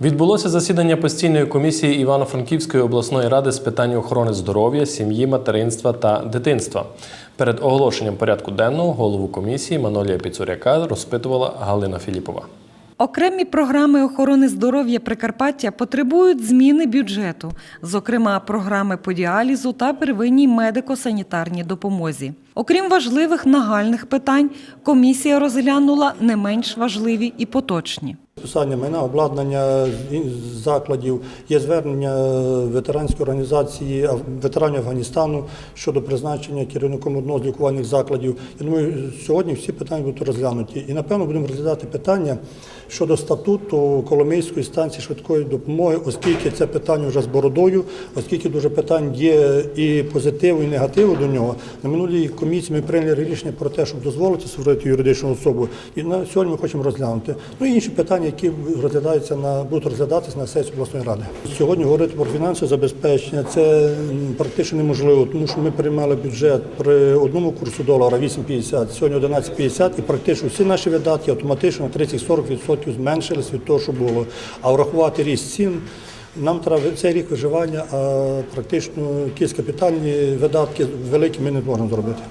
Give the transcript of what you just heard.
Відбулося засідання постійної комісії Івано-Франківської обласної ради з питань охорони здоров'я, сім'ї, материнства та дитинства. Перед оголошенням порядку денного голову комісії Манолія Піцуряка розпитувала Галина Філіпова. Окремі програми охорони здоров'я Прикарпаття потребують зміни бюджету, зокрема програми по діалізу та первинній медико-санітарній допомозі. Окрім важливих нагальних питань, комісія розглянула не менш важливі і поточні. Списання майна, обладнання закладів, є звернення ветеранської організації ветеранів Афганістану щодо призначення керівником одного з лікувальних закладів. Я думаю, сьогодні всі питання будуть розглянуті. І напевно будемо розглядати питання щодо статуту Коломийської станції швидкої допомоги, оскільки це питання вже з бородою, оскільки дуже питань є і позитиву, і негативу до нього. На минулій комісії ми прийняли рішення про те, щоб дозволити створити юридичну особу. І на сьогодні ми хочемо розглянути. Ну і інші питання, які розглядаються на будуть розглядатися на сесії обласної ради. Сьогодні говорити про фінансове забезпечення це практично неможливо, тому що ми приймали бюджет при одному курсу долара 8,50, сьогодні 11,50 і практично всі наші видатки автоматично на 30-40% зменшились від того, що було. А врахувати ріст цін. Нам треба цей рік виживання, а практично якісь капітальні видатки великі ми не можемо зробити.